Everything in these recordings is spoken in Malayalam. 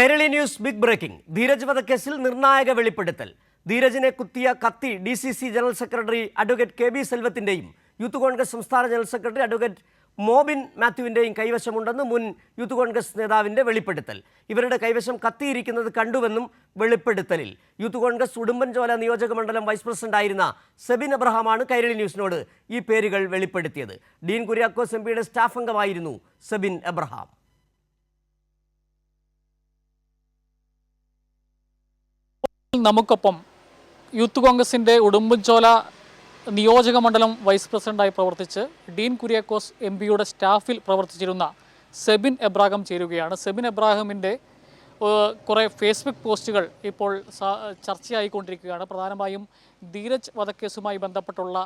Kairali news big breaking. Dheeraj വധക്കേസിൽ നിർണായക വെളിപ്പെടുത്തൽ. ധീരജിനെ കുത്തിയ കത്തി D C C general secretary advocate K B സെൽവത്തിന്റെയും youth Congress സംസ്ഥാന ജനറൽ സെക്രട്ടറി അഡ്വക്കേറ്റ് മോബിൻ മാത്യുവിന്റെയും കൈവശമുണ്ടെന്ന് മുൻ യൂത്ത് കോൺഗ്രസ് നേതാവിന്റെ വെളിപ്പെടുത്തൽ. ഇവരുടെ കൈവശം കത്തിയിരിക്കുന്നത് കണ്ടുവെന്നും വെളിപ്പെടുത്തലിൽ. യൂത്ത് കോൺഗ്രസ് ഉടുമ്പൻചോല നിയോജക മണ്ഡലം വൈസ് പ്രസിഡന്റായിരുന്ന സെബിൻ അബ്രഹാമാണ് കൈരളി ന്യൂസിനോട് ഈ പേരുകൾ വെളിപ്പെടുത്തിയത്. ഡീൻ കുര്യാക്കോസ് എം പിയുടെ സ്റ്റാഫ് അംഗമായിരുന്നു സെബിൻ എബ്രഹാം നമുക്കൊപ്പം യൂത്ത് കോൺഗ്രസിന്റെ ഉടുമ്പൻചോല നിയോജക മണ്ഡലം വൈസ് പ്രസിഡന്റായി പ്രവർത്തിച്ച് ഡീൻ കുര്യാക്കോസ് എം പിയുടെ സ്റ്റാഫിൽ പ്രവർത്തിച്ചിരുന്ന സെബിൻ എബ്രാഹിം ചേരുകയാണ്. സെബിൻ എബ്രാഹിമിന്റെ കുറേ ഫേസ്ബുക്ക് പോസ്റ്റുകൾ ഇപ്പോൾ ചർച്ചയായിക്കൊണ്ടിരിക്കുകയാണ്. പ്രധാനമായും ധീരജ് വധക്കേസുമായി ബന്ധപ്പെട്ടുള്ള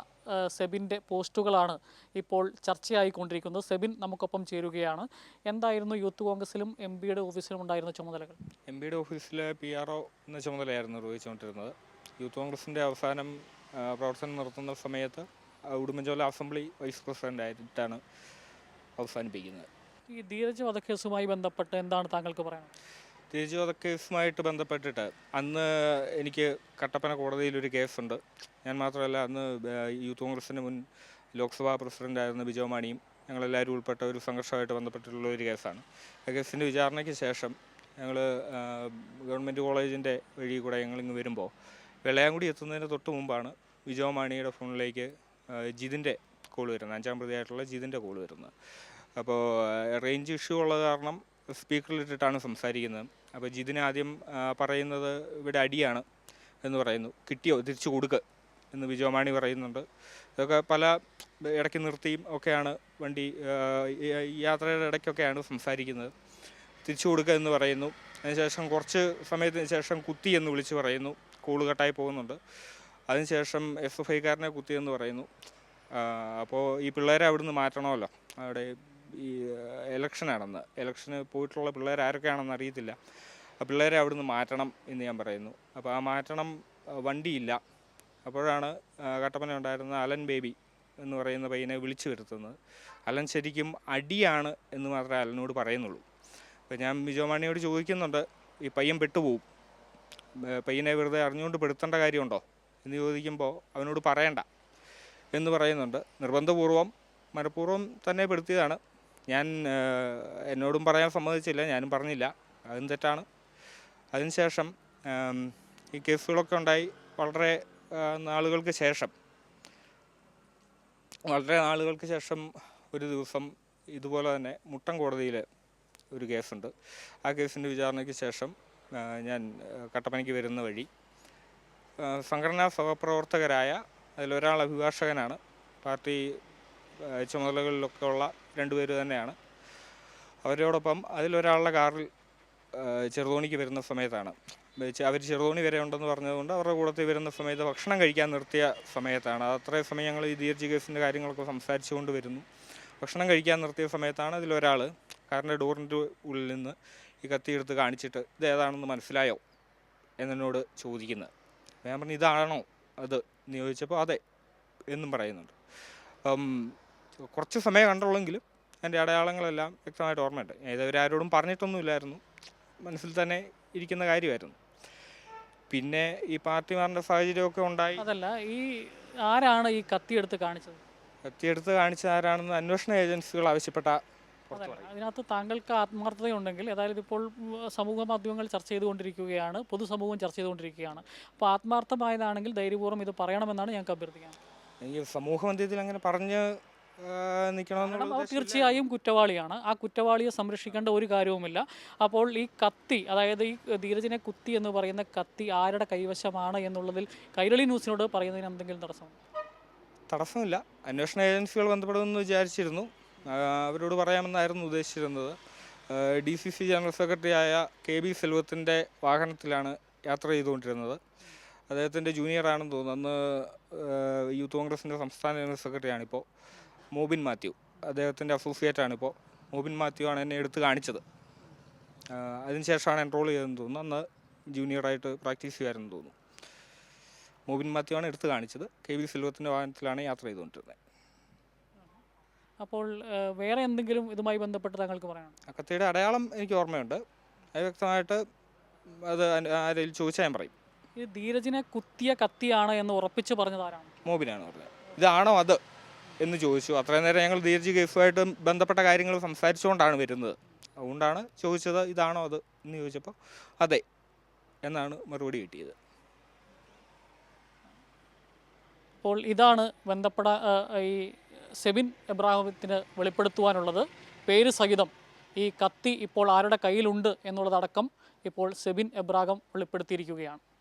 സെബിന്റെ പോസ്റ്റുകളാണ് ഇപ്പോൾ ചർച്ചയായിക്കൊണ്ടിരിക്കുന്നത്. സെബിൻ നമുക്കൊപ്പം ചേരുകയാണ്. എന്തായിരുന്നു യൂത്ത് കോൺഗ്രസിലും എം പിയുടെ ഓഫീസിലും ഉണ്ടായിരുന്ന ചുമതലകൾ? എം പിയുടെ ഓഫീസിലെ പി ആർ ഒ എന്ന ചുമതലയായിരുന്നു നിർവഹിച്ചുകൊണ്ടിരുന്നത്. യൂത്ത് കോൺഗ്രസിന്റെ അവസാനം പ്രവർത്തനം നടത്തുന്ന സമയത്ത് ഉടുമ്പൻചോല അസംബ്ലി വൈസ് പ്രസിഡന്റ് ആയിട്ടാണ് അവസാനിപ്പിക്കുന്നത്. ഈ ധീരജ് വധക്കേസുമായി ബന്ധപ്പെട്ട് എന്താണ് താങ്കൾക്ക് പറയാനുള്ളത്? കേസുമായിട്ട് ബന്ധപ്പെട്ടിട്ട് അന്ന് എനിക്ക് കട്ടപ്പന കോടതിയിലൊരു കേസുണ്ട്. ഞാൻ മാത്രമല്ല അന്ന് യൂത്ത് കോൺഗ്രസിന്റെ മുൻ ലോക്സഭാ പ്രസിഡന്റായിരുന്ന ബിജോ മാണിയും ഞങ്ങളെല്ലാവരും ഉൾപ്പെട്ട ഒരു സംഘർഷമായിട്ട് ബന്ധപ്പെട്ടിട്ടുള്ള ഒരു കേസാണ്. ആ കേസിന്റെ വിചാരണയ്ക്ക് ശേഷം ഞങ്ങൾ ഗവൺമെന്റ് കോളേജിന്റെ വഴി കൂടെ ഞങ്ങളിങ്ങ് വരുമ്പോൾ വെള്ളയാങ്കുടി എത്തുന്നതിന് തൊട്ട് മുമ്പാണ് ബിജോ മാണിയുടെ ഫോണിലേക്ക് ജിതിന്റെ കോൾ വരുന്നത്. അഞ്ചാം പ്രതിയായിട്ടുള്ള ജിതിന്റെ കോൾ വരുന്നത്. അപ്പോൾ റേഞ്ച് ഇഷ്യൂ ഉള്ളത് കാരണം സ്പീക്കറിലിട്ടിട്ടാണ് സംസാരിക്കുന്നത്. അപ്പോൾ ജിതിന് ആദ്യം പറയുന്നത് ഇവിടെ അടിയാണ് എന്ന് പറയുന്നു. കിട്ടിയോ? തിരിച്ചു കൊടുക്ക് എന്ന് വിജയമാണി പറയുന്നുണ്ട്. ഇതൊക്കെ പല ഇടയ്ക്ക് നിർത്തിയും ഒക്കെയാണ് വണ്ടി യാത്രയുടെ ഇടയ്ക്കൊക്കെയാണ് സംസാരിക്കുന്നത്. തിരിച്ചു കൊടുക്കുക എന്ന് പറയുന്നു. അതിനുശേഷം കുറച്ച് സമയത്തിന് ശേഷം കുത്തി എന്ന് വിളിച്ച് പറയുന്നു. കൂൾ കട്ടായി പോകുന്നുണ്ട്. അതിനുശേഷം എസ് എഫ് ഐക്കാരനെ കുത്തി എന്ന് പറയുന്നു. അപ്പോൾ ഈ പിള്ളേരെ അവിടുന്ന് മാറ്റണമല്ലോ. അവിടെ ഈ എലക്ഷൻ ആണെന്ന്. എലക്ഷന് പോയിട്ടുള്ള പിള്ളേർ ആരൊക്കെയാണെന്ന് അറിയത്തില്ല. ആ പിള്ളേരെ അവിടുന്ന് മാറ്റണം എന്ന് ഞാൻ പറയുന്നു. അപ്പോൾ ആ മാറ്റണം വണ്ടിയില്ല. അപ്പോഴാണ് കട്ടപ്പന ഉണ്ടായിരുന്ന അലൻ ബേബി എന്ന് പറയുന്ന പയ്യനെ വിളിച്ചു വരുത്തുന്നത്. അലൻ ശരിക്കും അടിയാണ് എന്ന് മാത്രമേ അലനോട് പറയുന്നുള്ളൂ. അപ്പോൾ ഞാൻ ബിജോമാണിയോട് ചോദിക്കുന്നുണ്ട് ഈ പയ്യൻ പെട്ടുപോകും പയ്യനെ വെറുതെ അറിഞ്ഞുകൊണ്ട് പെടുത്തേണ്ട കാര്യമുണ്ടോ? എന്ന് ചോദിക്കുമ്പോൾ അവനോട് പറയണ്ട എന്ന് പറയുന്നുണ്ട്. നിർബന്ധപൂർവം മനഃപൂർവം തന്നെ പെടുത്തിയതാണ്. ഞാൻ എന്നോടും പറയാൻ സമ്മതിച്ചില്ല ഞാനും പറഞ്ഞില്ല. അതും തെറ്റാണ്. അതിനുശേഷം ഈ കേസുകളൊക്കെ ഉണ്ടായി വളരെ നാളുകൾക്ക് ശേഷം. വളരെ നാളുകൾക്ക് ശേഷം ഒരു ദിവസം ഇതുപോലെ തന്നെ മുട്ടം കോടതിയിൽ ഒരു കേസുണ്ട്. ആ കേസിന്റെ വിചാരണയ്ക്ക് ശേഷം ഞാൻ കട്ടപ്പനയ്ക്ക് വരുന്ന വഴി സംഘടനാ സഹപ്രവർത്തകരായ അതിലൊരാൾ അഭിഭാഷകനാണ്. പാർട്ടി ചുമതലകളിലൊക്കെ ഉള്ള രണ്ടുപേര് തന്നെയാണ്. അവരോടൊപ്പം അതിലൊരാളുടെ കാറിൽ ചെറുതോണിക്ക് വരുന്ന സമയത്താണ്. അവർ ചെറുതോണി വരെ ഉണ്ടെന്ന് പറഞ്ഞതുകൊണ്ട് അവരുടെ കൂടത്തിൽ വരുന്ന സമയത്ത് ഭക്ഷണം കഴിക്കാൻ നിർത്തിയ സമയത്താണ്. അത് അത്രയും സമയം ഞങ്ങൾ ഈ ദീർഘ കേസിന്റെ കാര്യങ്ങളൊക്കെ സംസാരിച്ചുകൊണ്ട് വരുന്നു. ഭക്ഷണം കഴിക്കാൻ നിർത്തിയ സമയത്താണ് അതിലൊരാൾ കാറിന്റെ ഡോറിന്റെ ഉള്ളിൽ നിന്ന് ഈ കത്തിയെടുത്ത് കാണിച്ചിട്ട് ഇത് ഏതാണെന്ന് മനസ്സിലായോ എന്നോട് ചോദിക്കുന്നത്. ഞാൻ പറഞ്ഞു ഇതാണോ അത്? എന്ന് ചോദിച്ചപ്പോൾ അതെ എന്നും പറയുന്നുണ്ട്. അപ്പം കുറച്ച് സമയം കണ്ടുള്ളെങ്കിലും എന്റെ അടയാളങ്ങളെല്ലാം വ്യക്തമായിട്ട് ഓർമ്മയുണ്ട്. ആരോടും പറഞ്ഞിട്ടൊന്നുമില്ലായിരുന്നു. മനസ്സിൽ തന്നെ ഇരിക്കുന്ന കാര്യമായിരുന്നു. പിന്നെ ഈ പാർട്ടി മാറേണ്ട സാഹചര്യമൊക്കെ ഉണ്ടായി. അതല്ല ഈ ആരാണ് ഈ കത്തിയെടുത്ത് കാണിച്ചത്? കത്തിയെടുത്ത് കാണിച്ച ആരാണെന്ന് അന്വേഷണ ഏജൻസികൾ ആവശ്യപ്പെട്ട അതിനകത്ത് താങ്കൾക്ക് ആത്മാർത്ഥതയുണ്ടെങ്കിൽ അതായത് ഇപ്പോൾ സമൂഹ മാധ്യമങ്ങൾ ചർച്ച ചെയ്തുകൊണ്ടിരിക്കുകയാണ് പൊതുസമൂഹം ചർച്ച ചെയ്തുകൊണ്ടിരിക്കുകയാണ്. അപ്പോൾ ആത്മാർത്ഥമായതാണെങ്കിൽ ധൈര്യപൂർവം ഇത് പറയണമെന്നാണ് ഞങ്ങൾക്ക് അഭ്യർത്ഥിക്കുന്നത് ഈ സമൂഹ മധ്യത്തിൽ അങ്ങനെ പറഞ്ഞ് നിൽക്കണമെന്നുള്ള അവർ. തീർച്ചയായും കുറ്റവാളിയാണ്. ആ കുറ്റവാളിയെ സംരക്ഷിക്കേണ്ട ഒരു കാര്യവുമില്ല. അപ്പോൾ ഈ കത്തി അതായത് ഈ ധീരജിനെ കുത്തി എന്ന് പറയുന്ന കത്തി ആരുടെ കൈവശമാണ് എന്നുള്ളതിൽ കൈരളി ന്യൂസിനോട് പറയുന്നതിന് എന്തെങ്കിലും തടസ്സം തടസ്സമില്ല. അന്വേഷണ ഏജൻസികൾ ബന്ധപ്പെടുമെന്ന് വിചാരിച്ചിരുന്നു. അവരോട് പറയാമെന്നായിരുന്നു ഉദ്ദേശിച്ചിരുന്നത്. ഡി സി സി ജനറൽ സെക്രട്ടറിയായ കെ ബി സെൽവത്തിന്റെ വാഹനത്തിലാണ് യാത്ര ചെയ്തുകൊണ്ടിരുന്നത്. അദ്ദേഹത്തിന്റെ ജൂനിയറാണെന്ന് തോന്നുന്നു. അന്ന് യൂത്ത് കോൺഗ്രസിന്റെ സംസ്ഥാന ജനറൽ സെക്രട്ടറിയാണിപ്പോൾ. മോബിൻ മാത്യു. അദ്ദേഹത്തിന്റെ അസോസിയേറ്റാണിപ്പോൾ മോബിൻ മാത്യു ആണ് എന്നെ എടുത്ത് കാണിച്ചത്. അതിനുശേഷമാണ് എൻറോൾ ചെയ്തതെന്ന് തോന്നുന്നു. അന്ന് ജൂനിയറായിട്ട് പ്രാക്ടീസ് ചെയ്യുമായിരുന്നു തോന്നുന്നു. മോബിൻ മാത്യു ആണ് എടുത്ത് കാണിച്ചത്. കെ വി സിൽവത്തിന്റെ വാഹനത്തിലാണ് യാത്ര ചെയ്തുകൊണ്ടിരുന്നത്. അപ്പോൾ വേറെ എന്തെങ്കിലും ഇതുമായി ബന്ധപ്പെട്ട് താങ്കൾക്ക് പറയാനുണ്ടോ? അക്കത്തിയുടെ കത്തിയുടെ അടയാളം എനിക്ക് ഓർമ്മയുണ്ട്. അത് വ്യക്തമായിട്ട് അത് ആരെങ്കിലും ചോദിച്ചാൽ ഞാൻ പറയും. ഇത് ധീരജിനെ കുത്തിയ കത്തിയാണ് എന്ന് ഉറപ്പിച്ച് പറഞ്ഞത് ആരാണ്? മോബിനാണ് പറഞ്ഞത്. ഇതാണോ അത്? എന്ന് ചോദിച്ചു. അത്രയും നേരം ഞങ്ങൾ ദീർജി കേസുമായിട്ട് ബന്ധപ്പെട്ട കാര്യങ്ങൾ സംസാരിച്ചുകൊണ്ടാണ് വരുന്നത്. അതുകൊണ്ടാണ് ചോദിച്ചത് ഇതാണോ അത്? എന്ന് ചോദിച്ചപ്പോൾ അതെ എന്നാണ് മറുപടി കിട്ടിയത്. അപ്പോൾ ഇതാണ് ബന്ധപ്പെട്ട ഈ സെബിൻ എബ്രാഹിമത്തിന് വെളിപ്പെടുത്തുവാനുള്ളത്. പേര് സഹിതം ഈ കത്തി ഇപ്പോൾ ആരുടെ കയ്യിലുണ്ട് എന്നുള്ളതടക്കം ഇപ്പോൾ സെബിൻ എബ്രാഹിം വെളിപ്പെടുത്തിയിരിക്കുകയാണ്.